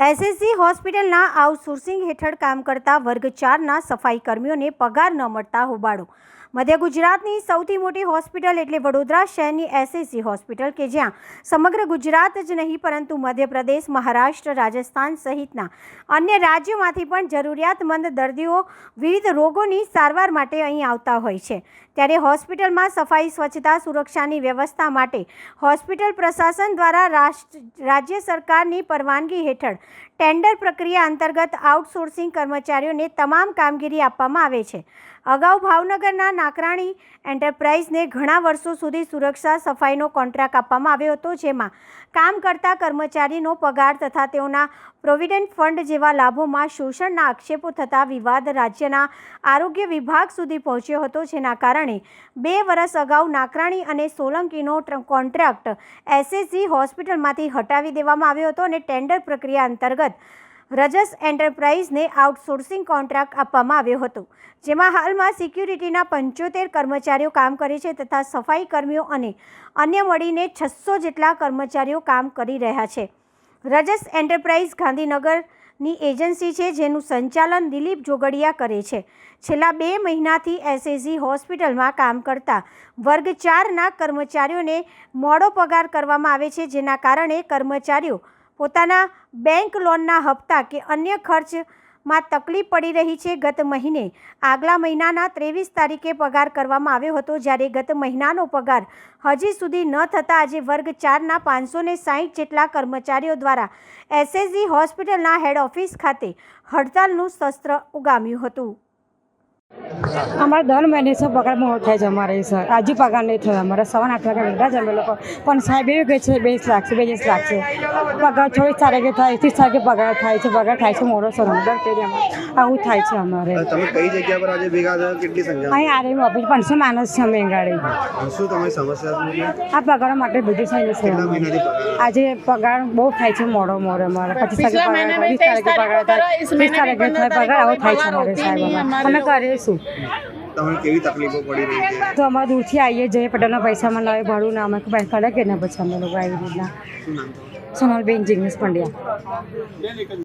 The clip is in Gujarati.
એસએસસી હોસ્પિટલના આઉટસોર્સિંગ હેઠળ કામ કરતા વર્ગ ચારના સફાઈ કર્મીઓને પગાર ન મળતા હોબાળો. મધ્ય ગુજરાતની સૌથી મોટી હોસ્પિટલ એટલે વડોદરા શહેરની એસએસસી હોસ્પિટલ કે જ્યાં સમગ્ર ગુજરાત જ નહીં, પરંતુ મધ્યપ્રદેશ, મહારાષ્ટ્ર, રાજસ્થાન સહિતના અન્ય રાજ્યોમાંથી પણ જરૂરિયાતમંદ દર્દીઓ વિવિધ રોગોની સારવાર માટે અહીં આવતા હોય છે. ત્યારે હોસ્પિટલમાં સફાઈ, સ્વચ્છતા, સુરક્ષાની વ્યવસ્થા માટે હોસ્પિટલ પ્રશાસન દ્વારા રાજ્ય સરકારની પરવાનગી હેઠળ ટેન્ડર પ્રક્રિયા અંતર્ગત આઉટસોર્સિંગ કર્મચારીઓને તમામ કામગીરી આપવામાં આવે છે. અગાઉ ભાવનગરના નાકરાણી એન્ટરપ્રાઇઝને ઘણા વર્ષો સુધી સુરક્ષા સફાઈનો કોન્ટ્રાક્ટ આપવામાં આવ્યો હતો, જેમાં કામ કરતા કર્મચારીનો પગાર તથા તેઓના પ્રોવિડન્ટ ફંડ જેવા લાભોમાં શોષણના આક્ષેપો થતા વિવાદ રાજ્યના આરોગ્ય વિભાગ સુધી પહોંચ્યો હતો, જેના કારણે બે વર્ષ અગાઉ નાકરાણી અને સોલંકીનો ટ્ર- કોન્ટ્રાક્ટ એસએસજી હોસ્પિટલમાંથી હટાવી દેવામાં આવ્યો હતો અને ટેન્ડર પ્રક્રિયા અંતર્ગત રજસ એન્ટરપ્રાઇઝને આઉટસોર્સિંગ કોન્ટ્રાક્ટ આપવામાં આવ્યો હતો, જેમાં હાલમાં સિક્યુરિટીના પંચોતેર કર્મચારીઓ કામ કરે છે તથા સફાઈ કર્મીઓ અને અન્ય મળીને છસો જેટલા કર્મચારીઓ કામ કરી રહ્યા છે. રજસ એન્ટરપ્રાઇઝ ગાંધીનગરની એજન્સી છે, જેનું સંચાલન દિલીપ જોગડિયા કરે છે. છેલ્લા બે મહિનાથી એસએસજી હોસ્પિટલમાં કામ કરતા વર્ગ ચારના કર્મચારીઓને મોડો પગાર કરવામાં આવે છે, જેના કારણે કર્મચારીઓ પોતાના બેંક લોનના હપ્તા કે અન્ય ખર્ચમાં તકલીફ પડી રહી છે ગત મહિને. આગલા મહિનાના ત્રેવીસ તારીખે પગાર કરવામાં આવ્યો હતો જ્યારે ગત મહિનાનો પગાર હજી સુધી ન થતાં આજે વર્ગ ચારના પાંચસો ને સાહીઠ જેટલા કર્મચારીઓ દ્વારા એસએસજી હોસ્પિટલના હેડ ઓફિસ ખાતે હડતાલનું શસ્ત્ર ઉગામ્યું હતું. અમારે દર મહિને છે પગાર મોડો થાય છે અમારે સર. આજે પગાર નહીં થયો. અમારે સવા આઠ વાગે બેઠા છે અમે લોકો. પણ સાહેબ એવું કહે છે બે લાખ છે બે લાખ લાગશે. પગાર ચોવીસ તારીખે થાય ત્રીસ તારીખે પગાર થાય છે પગાર થાય છે મોડો સર. દર પેઢી આવું થાય છે અમારે. તમે કઈ જગ્યા પર આજે ભેગા થયા? કેટલી સંખ્યા અહીં આરે ઓફિસ પાંચસો માણસ છે અમે ગાડી. શું તમારી સમસ્યા આ પગાર માટે છે સર. મહિનાથી પગાર આજે પગાર બહુ થાય છે મોડો મોડો અમારે. પચીસ તારીખે પગાર થાય. ત્રીસ તારીખે થાય પગાર આવો થાય છે અમારે સાહેબ અમે કરીએ શું તમને કેવી તકલીફો પડી રહી છે? તો અમારે દૂરથી આવીએ જઈએ પટેલના પૈસામાં લાવે ભાડું ના અમે પૈસા કાઢે કે ના પછી અમે લોકો આવી રીતના? સોનલબેન જિગ્નેશ પંડ્યા.